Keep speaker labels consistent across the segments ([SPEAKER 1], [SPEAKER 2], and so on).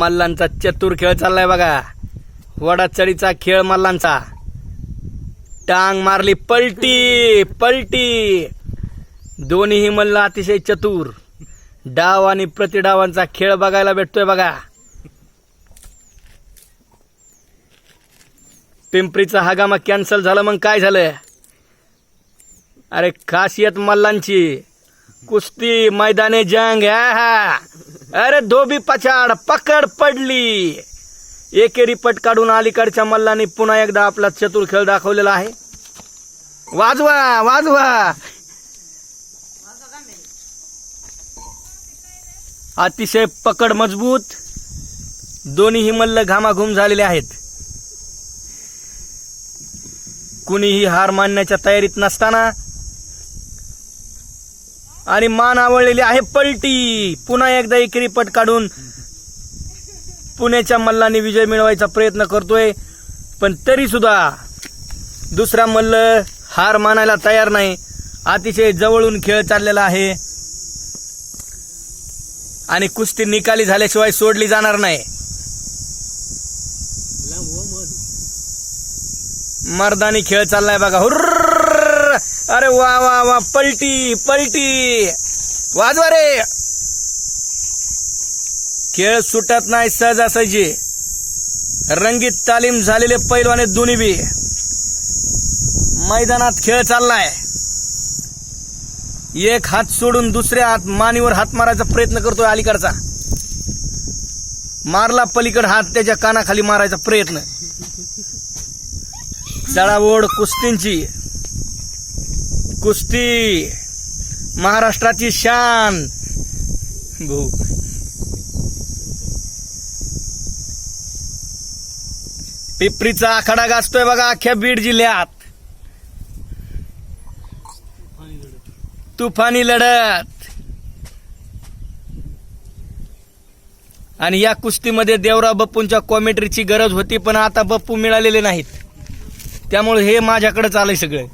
[SPEAKER 1] मल्लांचा चतुर खेळ चाललाय बघा. वडाचडीचा खेळ मल्लांचा. टांग मारली पलटी पलटी. दोन्हीही मल्ल अतिशय चतुर. डाव आणि प्रतिडावांचा खेळ बघायला भेटतोय बघा. पिंपरीचा हगामा कॅन्सल झालं मग काय झालं? अरे खासियत मल्लांची. कुस्ती मैदाने जंग हा. अरे धोबी पछाड पकड पडली. एकेरी पट काढून अलीकडच्या मल्लांनी पुन्हा एकदा आपला चतुर खेळ दाखवलेला आहे. वाजवा वाजवा. अतिशय पकड मजबूत. दोन्हीही मल्ल घामाघूम झालेले आहेत. कुणीही हार मानण्याच्या तयारीत नसताना आणि मान आवळलेली आहे पलटी. पुन्हा एकदा एकरी पट काढून पुण्याच्या मल्लाने विजय मिळवायचा प्रयत्न करतोय. पण तरी सुद्धा दुसरा मल्ल हार मानायला तयार नाही. अतिशय जवळून खेळ चाललेला आहे. आणि कुस्ती निकाली झाल्याशिवाय सोडली जाणार नाही. मर्दानी खेळ चाललाय बघा. हुर्र! अरे वा वा वा. पलटी पलटी. वाजवा रे. खेळ सुटत नाही सहजासहजी. रंगीत तालीम झालेले पैलवाने दोन्ही बी. मैदानात खेळ चाललाय. एक हात सोडून दुसऱ्या हात मानीवर हात मारायचा प्रयत्न करतोय अलीकडचा. मारला पलीकड हात त्याच्या कानाखाली मारायचा प्रयत्न. चढाओढ कुस्तींची. कुस्ती. महाराष्ट्राची शान. भाऊ पिपरीचा आखाडा गाजतोय बघा अख्ख्या बीड जिल्ह्यात. तुफानी लढत. आणि या कुस्तीमध्ये देवराव बप्पूंच्या कॉमेंट्रीची गरज होती पण आता बप्पू मिळालेले नाहीत. त्यामुळे हे माझ्याकडेच आलंय सगळं.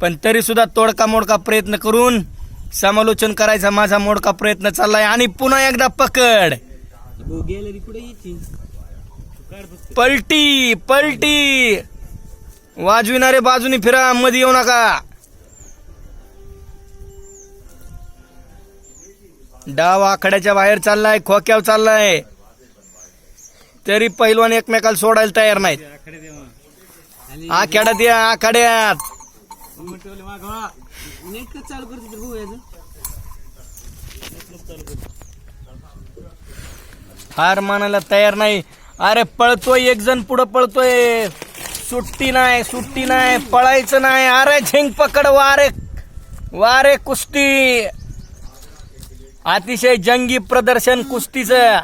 [SPEAKER 1] पण तरी सुद्धा तोडका मोडका प्रयत्न करून समालोचन करायचा माझा मोडका प्रयत्न चाललाय. आणि पुन्हा एकदा पकड. पलटी पलटी. वाजविणारे बाजूनी फिरा मध्ये येऊ नका. डाव आखाड्याच्या बाहेर चाललाय खोक्याव चाललाय. तरी पैलवान एकमेकाला सोडायला तयार नाहीत. आखाड्यात या. आखाड्यात.
[SPEAKER 2] नेट चालू करते तर
[SPEAKER 1] हार मानायला तयार नाही. अरे पळतोय एक जण पुढं पळतोय. सुट्टी नाही सुट्टी नाही पळायचं नाही. अरे झिंग पकड वारे. वारे कुस्ती. अतिशय जंगी प्रदर्शन कुस्तीचं.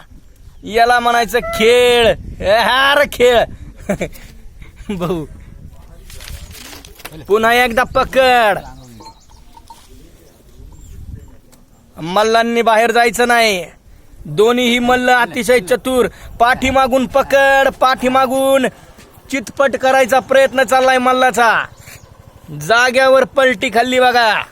[SPEAKER 1] याला म्हणायचं खेळ. हार खेळ. भाऊ पुन्हा एकदा पकड. मल्लांनी बाहेर जायचं नाही. दोन्हीही मल्ल अतिशय चतुर. पाठीमागून पकड पाठीमागून चितपट करायचा प्रयत्न चाललाय मल्लाचा. जाग्यावर पलटी खाल्ली बघा.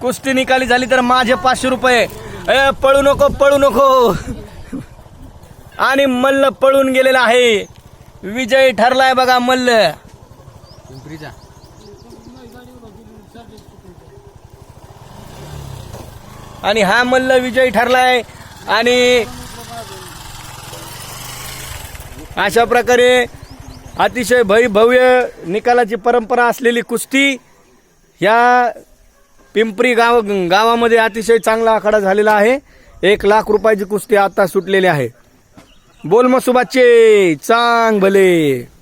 [SPEAKER 1] कुस्ती निकाली झाली तर माझे पाचशे रुपये. ए पळू नको पळू नको. आणि मल्ल पळून गेलेला आहे. विजयी ठरलाय बघा मल्ल.
[SPEAKER 2] पिंपरीचा.
[SPEAKER 1] आणि हा मल्ल विजयी ठरलाय आणि अशा प्रकारे अतिशय भव्य निकालाची परंपरा असलेली कुस्ती ह्या पिंपरी गाव गावामध्ये अतिशय चांगला आखाडा झालेला आहे. एक लाख रुपयाची कुस्ती आता सुटलेली आहे. बोल मसुबाचे चांग भले.